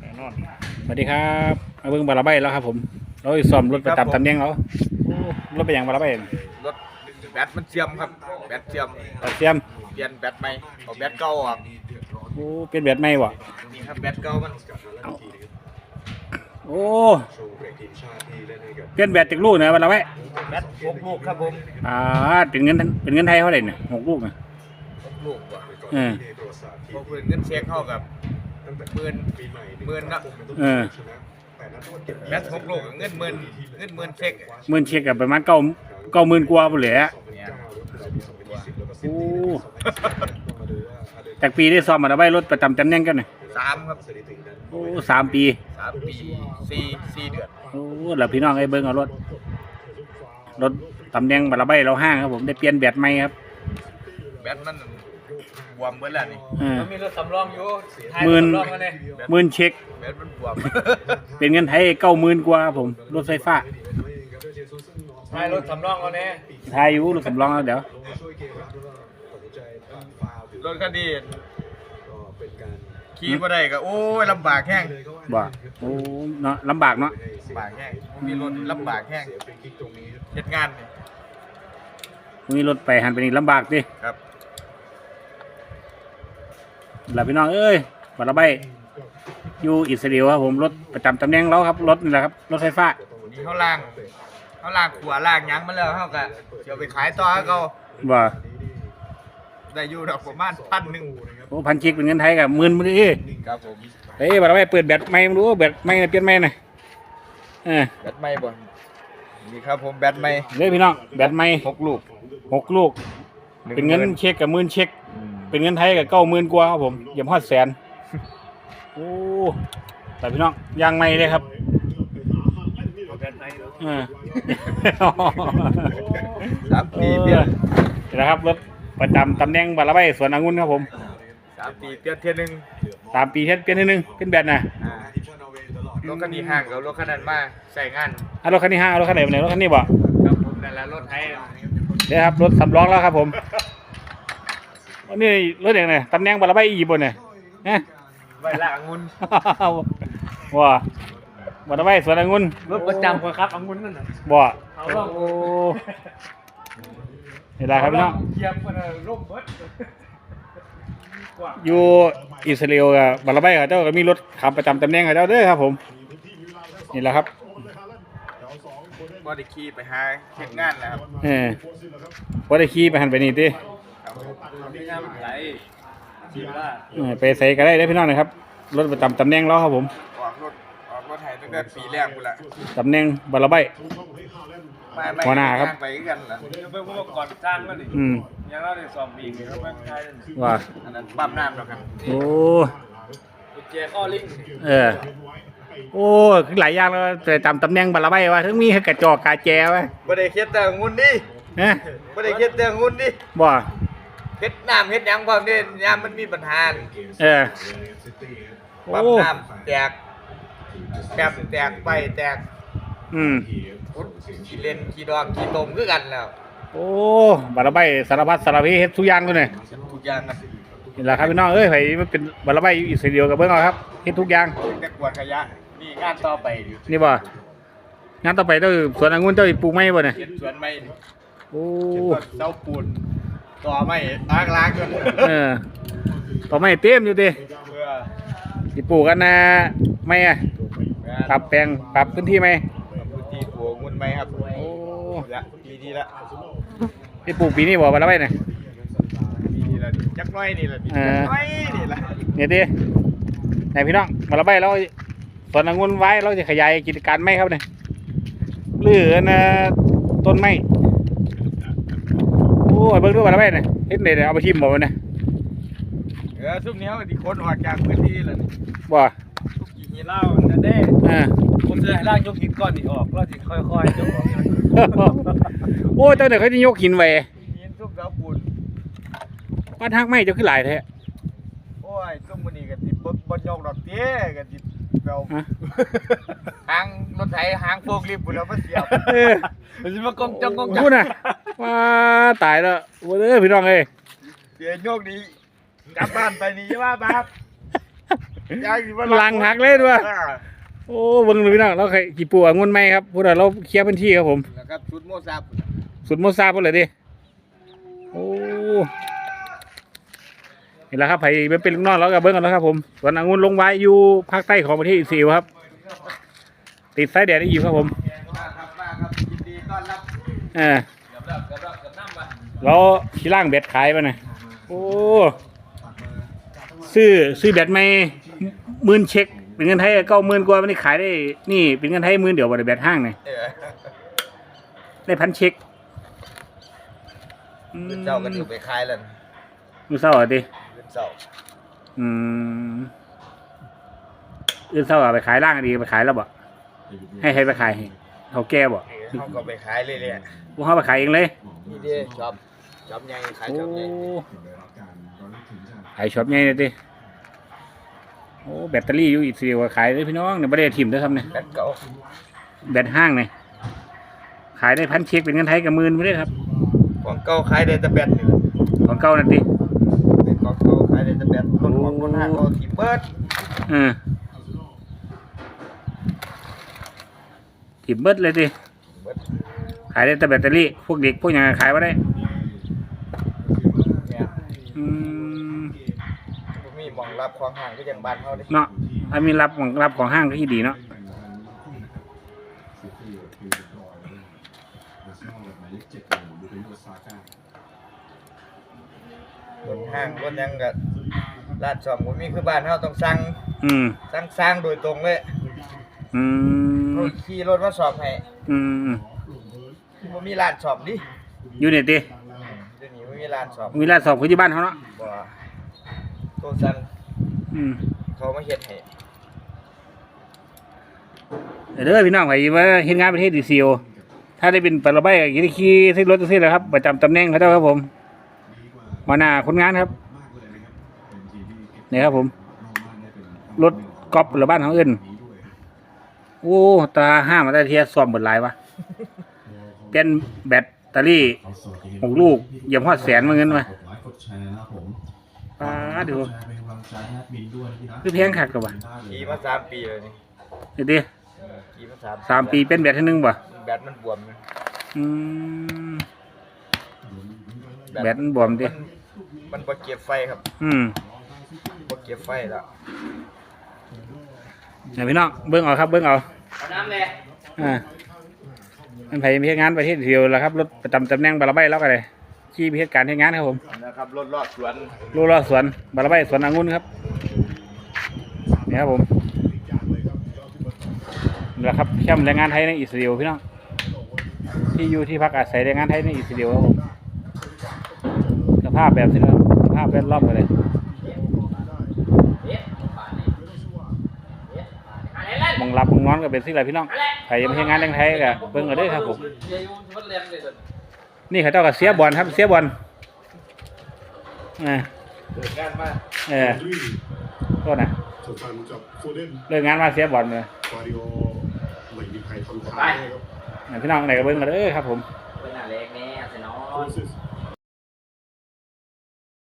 แน่นอนสวัสดีครับมาเบิ่งบาราใบแล้วครับผม เราสิซ่อมรถประจำตำแหน่งเราโอ้รถไปยังบาราใบรถแบตมันเชื่อมครับ แบตเชื่อมตัดเสียมเปลี่ยนแบตใหม่เอาแบตเก่าออกโอ้เป็นแบบใหม่บ่นี่ครับแบตเก่ามันโอ้เปลี่ยนแบตจากลูกนะบาราใบแบตหกลูกครับผมอ่าเป็นเงินเป็นเงินไทยเท่าไหร่เนี่ยหกลูกนะหกลูกว่ะเออพวกเพื่อนเงินเช็คเข้ากับ หมื่นหมื่นนะเออแบตหกลูกเงินหมื่นเงินหมื่นเช็คหมื่นเช็คกับประมาณเก้าเก้าหมื่นกว่าพุ่นแหละเนี่ยโอ้จากปีได้ซ่อมบาราใบรถประจำตำแหน่งกันเนี่ยสามครับโอ้สามปีสามปีสี่สี่เดือนโอ้แล้วพี่น้องไอ้เบิ้งเอารถ รถตำแหน่งบาราใบเราห้างครับผมได้เปลี่ยนแบตใหม่ครับ แบตมันบ วมเบิดแล้วนี่เออ มันมีรถสำรองอยู่ท้ายหมื่นรถสำรองกันเลยหมื่นเช็คแบตมันบวมเป็นเงินไทยเก้าหมื่นกว่าครับผม รถไฟฟ้าท้ายรถสำรองกันเลยไทยอยู่รถสำรองแล้วเดี๋ยว รถคันนี้ขี่บ่ได้ก็โอ้ยลำบากแห้งบ่โอ้เนาะลำบากเนาะลำบากแห้งมีรถลำบากแห้งเฮ็ดงานนี่มีรถไปหันไปนี่ลำบากดิครับ แล้วพี่น้องเอ้ยบาราใบอยู่อิสราเอลครับผมรถประจำตำแหน่งเราครับรถนี่แหละครับรถไฟฟ้านี่เขาล่างเขาล่างขัวล่างหยังมาแล้วเขาก็เดี๋ยวไปขายต่อให้เขาบ่ได้อยู่ดอกประมาณพันหนึ่งโอ้พันเช็คเป็นเงินไทยกับหมื่นมื้อนี้ครับผมเฮ้ยบาราใบเปิดแบตใหม่มาดูแบตใหม่น่ะเปลี่ยนใหม่หน่อยเออแบตไม่บ่นี่ครับผมแบตไม่เลยพี่น้องแบตใหม่หกลูกหกลูกหนึ่งเป็นเงินหมื่เช็คกับหมื่นเช็คอืม เป็นเงินไทยกับเก้าหมื่นกว่าครับผมเยี่ยมฮอดแสนโอ้แต่พี่น้องยางไม่เลยครับเออสามปีเปลี่ยนนี่นะครับรถประจำตำแหน่งบาราใบสวนองุ่นครับผม สามปีเปลี่ยนเทียหนึงตามปีเทศเปลี่ยนนิดนึงเป็นแบบน่ะอ่ารถคันนี้ห่างกับรถคันนั้นมาใส่งานอะรถคันนี้ห้ารถคันไหนเป็นไหนรถคันนี้บ่ครับผมนั่นแหละรถไทย เดี๋ยวครับรถสำรองแล้วครับผม อันนี้รถอย่างไรตำแหน่งบาราใบอีบนเนี่ยนะไว้ล่างงุนว้าบาราใบสวนองุ่นรถประจำคนครับอังุนนั่นน่ะบ่เอาลองโอ้นี่แหละครับพี่น้องเหยียบมันน่ะร่มเบิดกว่าอยู่อิสราเอลกับบาราไบกับเจ้าก็มีรถขับประจำตำแหน่งกับเจ้าเด้อครับผมนี่แหละครับบ่ได้ขี่ไปหาเฮ็ดงานแล้วครับเออว่าได้ขี่ไปหันไปนี่ติครับผม ไม่ยามไหลชิว่าเออไปใส่ก็ได้เด้อพี่น้องนะครับ รถประจำตำแหน่งเราครับผมออกรถออกรถไทยตั้งแต่ปีแรกพุ่นละตำแหน่งบาราไบไม่ไม่หัวหน้าครับไปกันล่ะเดี๋ยวเพิ่งว่าก่อนสร้างมันนี่อืมยังเราได้สอบอีกครับมันใช่นั่นว่าอันนั้นปั๊มน้ำแล้วครับโอ้กุญแจข้อลิงก์เออโอ้คือหลายอย่างแล้วแต่จำตำแหน่งบาราไบว่าถึงมีให้กระจอกกาแจไว้บ่ได้เฮ็ดแต่งุนดิฮะบ่ได้เฮ็ดแต่งุนดิบ่ เฮ็ดน้ำเฮ็ดหยังพร้อมนี่ยามมันมีปัญหานี่เออ ปั๊มโอ้ น้ำแตกแบบแตกไปแตกอืม พุดขี้เล่นขี้ดอกขี้ตมคือกันแล้วโอ้บาราไบสารพัดสารพีเฮ็ดทุกอย่างเลยเนี่ยทุกอย่างนะนี่แหละครับพี่น้องเอ้ยไผมันเป็นบาราไบอยู่อิสราเอลกับเบิ่งเอาครับเฮ็ดทุกอย่างแต่กวาดขยะนี่งานต่อไปดินี่บ่งานต่อไปเจ้าสวนองุ่นเจ้าสิปลูกไม้บ่เนี่ยเฮ็ดสวนไม้นี่โอ้เฮ็ดต้นเสาปูน ต่อไม้ล้างล้างกันเออต่อไม้เต็มอยู่ติเพื่อสิปลูกกันนะไม่อะปรับแปลงปรับพื้นที่ไหมพื้นที่ปลูกงุนไม้ครับโอ้ละปีนี้ละสิปลูกปีนี้บ่บาราไบเนี่ยปีนี้ละจักหน้อยนี่ละปีเออจักหน้อยนี่ละเนี่ยติไหนพี่น้องบาราไบเราสวนองุ่นไว้เราจะขยายกิจการไหมครับเนี่ยหรืออันนะต้นไม้โอ้ ยเบิ่งดูบาราไบเนี่ยเฮ็ดได้เอาไปทิ่มบ่วะเนี่ยเออซุ่มนี้เขาที่คนออกจากพื้นที่ละนี่บ่ทุกกี่มีหินเหล้านั่นเด้อ่าผมจะให้ล่างยกหินก้อนนี่ออกเราจะค่อยๆยกออกนะโอ้ยตั้งแต่เขาจะยกหินไว้หินซุ่มเสาปูนบ้านทักไม่จะขึ้นหลายแท้โอ้ยซุ่มมันนี่ก็ติดบ่บ่ยกดอกเตี้ยก็ติดเบลฮะหางรถไถหางโฟกลิฟต์พุ่นแล้วมาเสียบเออมันจะมากองจังกองจัพูดน่ะว้า ตายแล้วโอ้ยพี่น้องเอ้ยเสียโยกดีกลับบ้านไปนี่ว่าบาปยายสิมาลังหักเลยด้วยโอ้เบิ่งดูพี่น้องเราเคยกี่ปูองุ่นไหมครับพูดเราเคลียร์พื้นที่ครับผมนะครับชุดโมซับสุดโมซาพุ่นเลยดิ โอ้นี่แหละครับไผ่เป็นลูกน้องเรากับเบิ้งกันแล้วครับผมสวนองุ่นลงไว้อยู่ภาคใต้ของประเทศอิสราเอลครับ ติดสายแดดได้อยู่ครับผม มาครับมาครับยินดีต้อนรับเออ น้ำมาเราที่ล่างเบ็ดขายไปหน่อยโอ้ซื้อซื้อเบ็ดไม่หมื่นเช็คเป็นเงินไทยเก้าหมื่นกว่าวันนี้ขายได้ นี่เป็นเงินไทยหมื่นเดียวบนเบ็ดห้างเนี่ยเออได้พันเช็คอืมเจ้ากันอยู่ไปขายแล้วมือเศร้าเหรอดิเจ้าอืมอื่นเศร้าอะไปขายร่างดีไปขายแล้วบ่ให้ใครไปขายให้เขาแก้บ่เขาก็ไปขายเลยเลยพวกเขาไปขายเองเลยนี่เด้ช็อป ช็อปใหญ่ขายโอ้ช็อปใหญ่ขายช็อปใหญ่เลยดิโอ้แบตเตอรี่อยู่อีกสี่ว่าขายเลยพี่น้องเนี่ยไม่ได้ถิ่มด้วยครับเนี่ยแบตเก่าแบตห้างเนี่ยขายได้พันเช็คเป็นเงินไทยกับหมื่นไม่ได้ครับของเก่าขายได้แต่แบตนี่แหละของเก่านั่นดิเป็นของเก่าขายได้แต่แบตของของคนห้างเขาถีบเบิดเออถิ่มเบิดเลยดิเบิดขายได้แต่แบตเตอรี่ พวกเด็กพวกอย่างขายว่าได้เนี่ย อืมบ่มีหมองรับของห้างก็ยังบ้านเขาเด้เนาะถ้ามีรับของรับของห้างก็ที่ดีเนาะบนห้างบนหยังก็ร้านซ่อมบ่มีคือบ้านเฮาต้องสั่งอืม สั่งสร้างโดยตรงเลยอืม เขาขี่รถมาสอบให้อืม บ่มีร้านสอบดิอยู่เนี่ยดิเดี๋ยวนี้บ่ มีร้านสอบมีร้านสอบคือที่บ้านเขาเนาะบ่โทรสั่งอืมเขามาเฮ็ดให้เดี๋ยวเด้อพี่น้องไปว่าเฮ็ดงานประเทศดีซีโอถ้าได้เป็นปลาใบก็ขี่ขี่ที่รถที่แหละครับประจำตำแหน่งเขาเจ้าครับผมหัวหน้าคนงานครับนี่ครับผม รถกอล์ฟหรือบ้านเขาเอิ้นโอ้ ตาห้ามาได้เทียซ่อมเบิดหลายวะเป็นแบตเตอรี่หกลูกเหยียบฮอดแสนมาเงินมากดไลค์กดแชร์นะครับผมป้าดูกแชร์เป็นกำลังใจให้แอดมินด้วยนะพี่นะคือแพงคักกับว่ะขี่มาสามปีแล้วนี่เดี๋ยวดิขี่มาสามสามปีเป็นแบตเท่านึงบ่แบตมันบวมอืมแบตมันบวมดินมันบ่เก็บไฟครับ อืมบ่เก็บไฟแล้วเดี๋ยวพี่น้องเบิ้งเอาครับ เบิ้งเอาเอาน้ำแหละอ่า มันไผเพียงานประเทศเดียวแล้วครับรถประจำตำแหน่งบาราใบแล้วก็เลยขี่ไปเหตุการณ์เหตุงานครับผมนะครับรถลอดสวนรูรอสวนบาราใบสวนองุ่นครับนี่ครับผมนี่แหละครับแคมป์แรงงานไทยในอิสราเอลพี่น้องที่อยู่ที่พักอาศัยแรงงานไทยในอิสราเอลครับผมสภาพแบบนี้ครับสภาพแวดล้อมกันเลย มองรับมองนอนก็เป็นสิ่งไรพี่น้องใครยังไม่ใช่งานแรงไทยก็เบิ่งเอาเด้อครับผม นี่เขาเจ้าก็เสียบอลครับเสียบอลอ่าเกิดงานมาเออโทษนะสำคัญกับโคเดนเลิกงานมาเสียบอลเลยฟาริโอไม่มีใครทำทางให้ครับอ่าพี่น้องไหนก็เบิ่งเอาเด้อครับผม